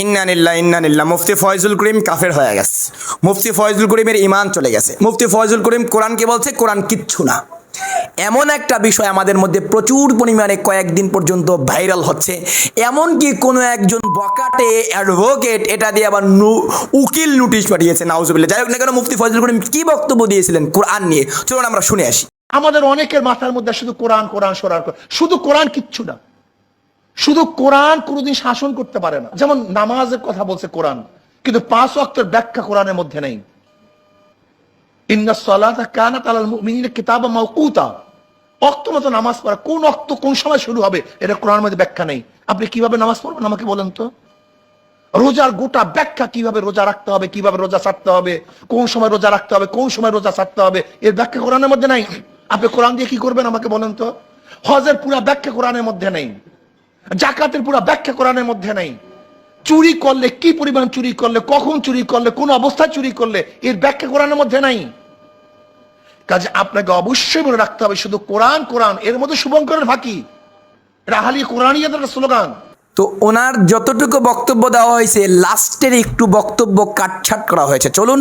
ইন্নানিল্লা ইন্নানিল্লা মুফতি ফয়জুল করিম কাফের হয়ে গেছে। মুফতি ফয়জুল করিমের ইমান চলে গেছে। মুফতি ফয়জুল করিম কোরআনকে বলছে, কোরআন কিচ্ছু না। এমন একটা বিষয় আমাদের মধ্যে প্রচুর পরিমাণে কয়েকদিন পর্যন্ত ভাইরাল হচ্ছে। এমনকি কোনো একজন বকাটে, অ্যাডভোকেট, এটা দিয়ে আবার উকিল নোটিশ পাঠিয়েছে, নাউজুবিল্লাহ। যাই হোক না কেন, মুফতি ফয়জুল করিম কি বক্তব্য দিয়েছিলেন কোরআন নিয়ে? চলুন আমরা শুনে আসি। আমাদের অনেকের মাথার মধ্যে শুধু কোরআন কোরআন সরার শুধু কোরআন কিচ্ছু না। শুধু কোরআন কোনোদিন শাসন করতে পারে না। যেমন নামাজের কথা বলছে কোরআন, কিন্তু পাঁচ অক্টের ব্যাখ্যা কোরআনের মধ্যে নেই। কীভাবে রোজা রাখতে হবে, কীভাবে রোজা হবে, কোন সময় রোজা রাখতে হবে, কোন সময় রোজা হবে, এর ব্যাখ্যা মধ্যে নাই। আপনি কোরআন দিয়ে কি করবেন আমাকে বলেন তো? হজের পুরা ব্যাখ্যা কোরআনের মধ্যে নেই। জাকাতের পুরা ব্যাখ্যা কোরআনের মধ্যে নেই। চুরি করলে কি পরিমাণ চুরি করলে কখন চুরি করলে কোন অবস্থায় চুরি করলে এর ব্যাখ্যা কোরআনের মধ্যে নাই। কাজে আপনাকে অবশ্যই মনে রাখতে হবে শুধু কোরআন কোরআন এর মধ্যে শুভঙ্করের ফাঁকি। রাহালি একটা স্লোগান। তো ওনার যতটুকু বক্তব্য দেওয়া হয়েছে লাস্টের একটু বক্তব্য কাটছাট করা হয়েছে। চলুন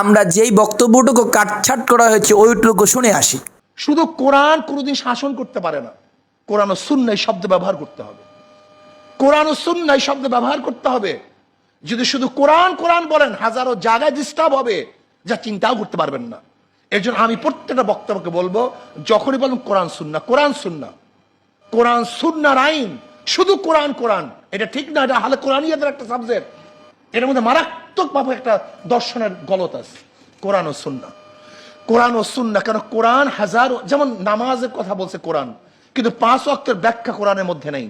আমরা যেই বক্তব্যটুকু কাটছাট করা হয়েছে ওইটুকু শুনে আসি। শুধু কোরআন কোনোদিন শাসন করতে পারে না। কোরআন ও সুন্নাই শব্দ ব্যবহার করতে হবে। কোরআন ও সুন্নাই শব্দ ব্যবহার করতে হবে। যদি শুধু কোরআন কোরআন বলেন, হাজারো জায়গায় ডিস্টার্ব হবে, যা চিন্তাও করতে পারবেন না। এর জন্য আমি প্রত্যেকটা বক্তব্যকে বলব, যখনই বলুন কোরআন, সুন্না কোরআন সুন্না। কোরআন, সুন্নার আইন, শুধু কোরআন কোরআন। এটা ঠিক না, এটা হালে কোরআনিয়াদের একটা সাবজেক্ট এর মধ্যে মারাত্মকভাবে একটা দর্শনের গলত আছে। কোরআন ও সুন্না। কোরআন ও সুন্না কেন? কোরআন হাজারো যেমন নামাজের কথা বলছে কোরআন। কিন্তু পাঁচ অক্টের ব্যাখ্যা কোরআনের মধ্যে নেই।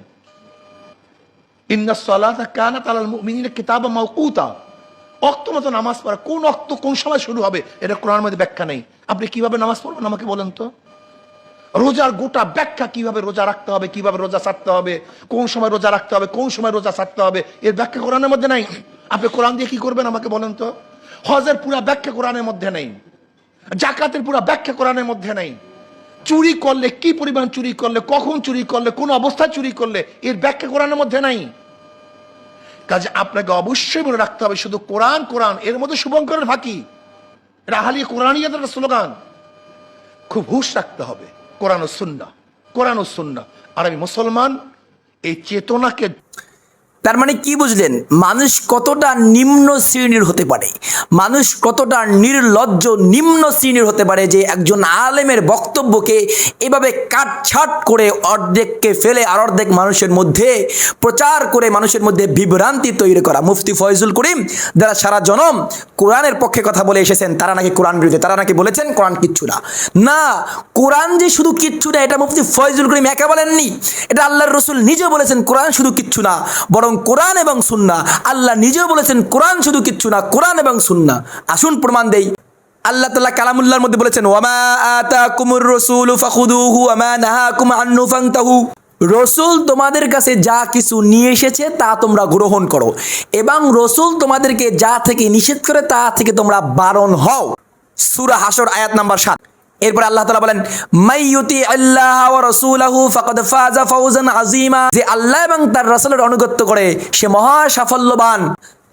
অক্ত নামাজ কোন অক্ত কোন সময় শুরু হবে, এটা মধ্যে ব্যাখ্যা নেই। আপনি কীভাবে নামাজ পড়বেন আমাকে বলেন তো? রোজার গোটা ব্যাখ্যা রোজা রাখতে হবে, কীভাবে রোজা হবে, কোন সময় রোজা রাখতে হবে, কোন সময় রোজা ছাড়তে হবে, এর ব্যাখ্যা কোরআনের মধ্যে নাই। আপনি কোরআন দিয়ে কি করবেন আমাকে বলেন তো? হজের পুরা ব্যাখ্যা কোরআনের মধ্যে নেই। জাকাতের পুরা ব্যাখ্যা কোরআনের মধ্যে নেই। চুরি করলে, কি পরিমাণ চুরি করলে, কখন চুরি করলে, কোন অবস্থায় চুরি করলে, এর ব্যাখ্যা কোরআনের মধ্যে নাই। কাজে আপনাকে অবশ্যই মনে রাখতে হবে, শুধু কোরআন কোরআন, এর মধ্যে শুভঙ্করের ফাঁকি। রাহালি একটা স্লোগান। খুব হুশ রাখতে হবে, কোরআন ও সুন্না কোরআন ও সুন্না আর আমি মুসলমান, এই চেতনাকে তার মানে কি বুঝলেন? মানুষ কতটা নিম্ন শ্রেণির হতে পারে? মানুষ কতটা নির্লজ্জ নিম্ন শ্রেণির হতে পারে যে একজন আলেমের বক্তব্যকে এভাবে কাটছাট করে অর্ধেককে ফেলে আর অর্ধেক মানুষের মধ্যে প্রচার করে মানুষের মধ্যে বিভ্রান্তি তৈরি করা? মুফতি ফয়জুল করিম, যারা সারা জনম কোরআনের পক্ষে কথা বলে এসেছেন, তারা নাকি কোরআন বিরোধী, তারা নাকি বলেছেন কোরআন কিচ্ছু না। না, কোরআন যে শুধু কিচ্ছু না, এটা মুফতি ফয়জুল করিম একা বলেননি। এটা আল্লাহর রসুল নিজে বলেছেন, কোরআন শুধু কিচ্ছু না, বরং কোরআন এবং সুন্না আল্লাহ নিজেও বলেছেন, কোরআন শুধু কিচ্ছু না, কোরআন এবং সুন্না আসুন প্রমাণ দেই। আল্লাহ তাআলা কালামুল্লাহর মধ্যে বলেছেন ওয়ামা আতাকুমুর রাসূলু ফাখুদুহু ওয়ামা নাহাকুম আনহু ফান্তাহু। রসুল তোমাদের কাছে যা কিছু নিয়ে এসেছে, তা তোমরা গ্রহণ করো। এবং রসুল তোমাদেরকে যা থেকে নিষেধ করে, তা থেকে তোমরা বারণ হও। সুরা হাসর আয়াত নাম্বার সাত। এরপর আল্লাহ তাআলা বলেন মাইয়ুতি আল্লাহ ওয়া রাসূলাহু ফাকাদ ফাজা ফাওজান আযীমা। যে আল্লাহ এবং তার রাসূলের অনুগত্য করে, সে মহা সাফল্যবান।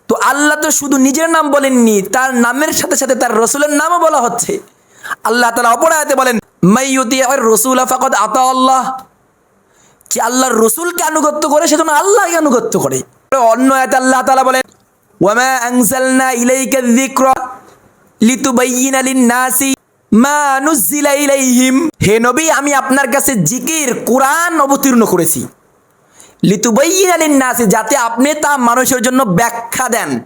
তো আল্লাহ তো শুধু নিজের নাম বলেননি, তার নামের সাথে সাথে তার রসুলের নামও বলা হচ্ছে। আল্লাহ তাআলা অপর আয়াতে বলেন মাইয়ুতি আর রাসূলা ফাকাদ আতা আল্লাহ। যে আল্লাহর রসুলকে আনুগত্য করে, সেজন্য আল্লাহকে আনুগত্য করে। অন্য আয়াতে আল্লাহ তাআলা বলেন ওয়ামা আনজালনা ইলাইকা যিকরা লিতুবাইয়িনা মা নুজ্জিলা ইলাইহিম। হে নবী, আমি আপনার কাছে জিকির, কোরআন অবতীর্ণ করেছি। লিতুবাইয়িনা লিন-নাসি, যাতে আপনি তা মানুষের জন্য ব্যাখ্যা দেন।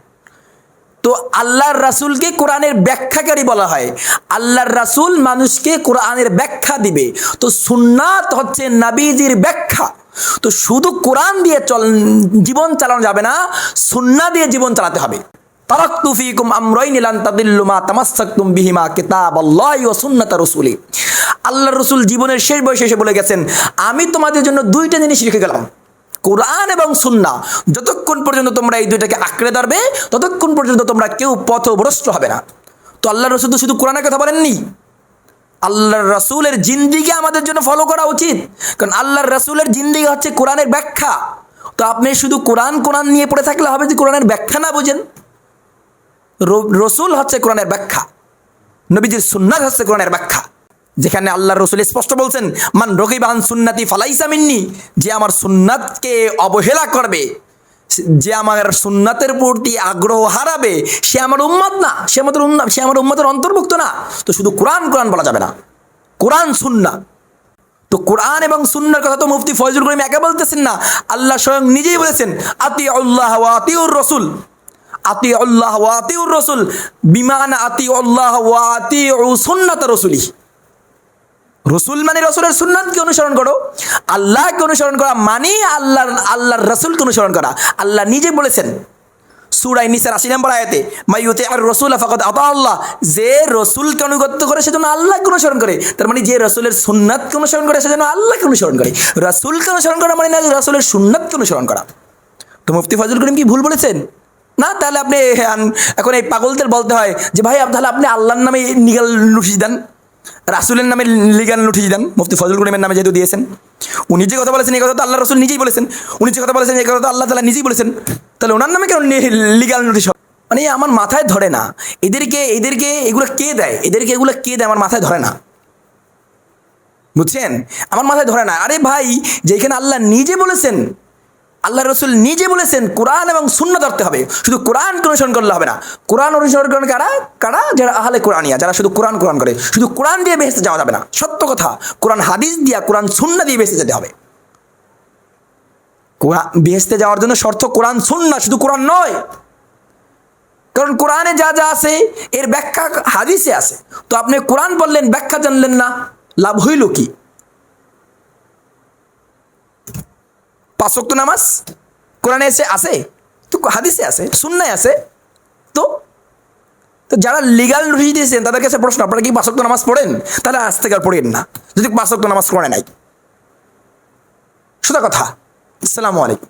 তো আল্লাহর রাসূলকে কোরআনের ব্যাখ্যাকারী বলা হয়। আল্লাহর রাসূল মানুষকে কোরআনের ব্যাখ্যা দিবে। তো সুন্নাত হচ্ছে নাবিজির ব্যাখ্যা। তো শুধু কোরআন দিয়ে চল জীবন চালানো যাবে না সুন্না দিয়ে জীবন চালাতে হবে। তারাক্তু ফীকুম আমরাইন লান তাদিল্লু মা তামাসসাকতুম বিহিমা কিতাবাল্লাহি ওয়া সুন্নাত রাসূলি। আল্লাহর রাসূল জীবনের শেষ বয়সে এসে বলে গেছেন, আমি তোমাদের জন্য দুইটা জিনিস রেখে গেলাম, কোরআন এবং সুন্না যতক্ষণ পর্যন্ত তোমরা এই দুইটাকে আঁকড়ে ধরবে, ততক্ষণ পর্যন্ত তোমরা কেউ পথভ্রষ্ট হবে না। তো আল্লাহ রসুল তো শুধু কোরআনের কথা বলেননি। আল্লাহর রসুলের জিন্দিগি আমাদের জন্য ফলো করা উচিত। কারণ আল্লাহর রসুলের জিন্দিগি হচ্ছে কোরআনের ব্যাখ্যা। তো আপনি শুধু কোরআন কোরআন নিয়ে পড়ে থাকলে হবে যে কোরআনের ব্যাখ্যা না বোঝেন। রসুল হচ্ছে কোরআনের ব্যাখ্যা। নবীজির সুন্নাত হচ্ছে কোরআনের ব্যাখ্যা। যেখানে আল্লাহ রসুল স্পষ্ট বলছেন, মান রকিবান সুন্নাতি ফালাইসা মিন্নি যে আমার সুন্নাতকে অবহেলা করবে, যে আমার সুন্নাতের প্রতি আগ্রহ হারাবে, সে আমার উম্মত না, সে আমাদের উন্না- সে আমার উম্মতের অন্তর্ভুক্ত না। তো শুধু কোরআন কোরআন বলা যাবে না। কোরআন সুন্না। তো কোরআন এবং সুন্নার কথা তো মুফতি ফয়জুল করিম একা বলতেছেন না। আল্লাহ স্বয়ং নিজেই বলেছেন আতি আল্লাহ আতিউর রসুল আতি আল্লাহ ওয়া আতিউর রসুল। বিমান আতি আল্লাহ আতিউ সুন্নাত রসুলি। রসুল মানে রসুলের সুন্নাতকে অনুসরণ করো। আল্লাহকে অনুসরণ করা মানে আল্লাহর আল্লাহর রসুলকে অনুসরণ করা। আল্লাহ নিজে বলেছেন সুরাই নিসার আশি নম্বর আয়াতে মাইয়ুতে আর রসুল ফাকত আতা আল্লাহ। যে রসুলকে অনুগত্য করে সেজন্য আল্লাহকে অনুসরণ করে। তার মানে যে রসুলের সুন্নাতকে অনুসরণ করে সেজন্য আল্লাহকে অনুসরণ করে। রসুলকে অনুসরণ করা মানে না রসুলের সুন্নাতকে অনুসরণ করা। তো মুফতি ফজল করিম কি ভুল বলেছেন? না, তাহলে আপনি এখন এই পাগলদের বলতে হয় যে, ভাই তাহলে আপনি আল্লাহর নামে নিগাল নোটিশ দেন, রাসুলের নামে লিগাল নোটিশ দেন, মুফতি ফজল করিমের নামে যেহেতু দিয়েছেন। উনি যে কথা বলেছেন, এই কথা তো আল্লাহ রসুল নিজেই বলেছেন। উনি যে কথা বলেছেন, এই কথা তো আল্লাহ তালা নিজেই বলেছেন। তাহলে ওনার নামে কেন লিগাল নোটিশ মানে আমার মাথায় ধরে না। এদেরকে এদেরকে এগুলো কে দেয়? এদেরকে এগুলো কে দেয়? আমার মাথায় ধরে না। বুঝছেন? আমার মাথায় ধরে না। আরে ভাই, যেখানে আল্লাহ নিজে বলেছেন আল্লাহ রসুল নিজে বলেছেন, কোরআন এবং শূন্য ধরতে হবে। শুধু কোরআন অনুসরণ করলে হবে না। কোরআন অনুসরণ কারা? কারা? যারা আহলে কোরআনিয়া, যারা শুধু কোরআন কোরআন করে। শুধু কোরআন দিয়ে বেহেস্তে যাওয়া যাবে না। সত্য কথা, কোরআন হাদিস দিয়া কোরআন শূন্য দিয়ে বেহেস্তে যেতে হবে। কোরআন বেহেস্তে যাওয়ার জন্য শর্ত কোরআন শূন্য শুধু কোরআন নয়। কারণ কোরআনে যা যা আছে, এর ব্যাখ্যা হাদিসে আছে। তো আপনি কোরআন বললেন ব্যাখ্যা জানলেন না। লাভ হইল কি? পাঁচক্ত নামাজ? কোরআনে এসে আসে তো হাদিসে আসে সুন্নায় আছে। তো তো যারা লিগাল রুহি দিয়েছেন তাদের কাছে প্রশ্ন, আপনারা কি পাঁচক্ত নামাজ পড়েন? তাহলে আজ থেকে আর পড়েন না। যদি পাঁচক্ত নামাজ পড়ে নাই। সোজা কথা। আসসালামু আলাইকুম।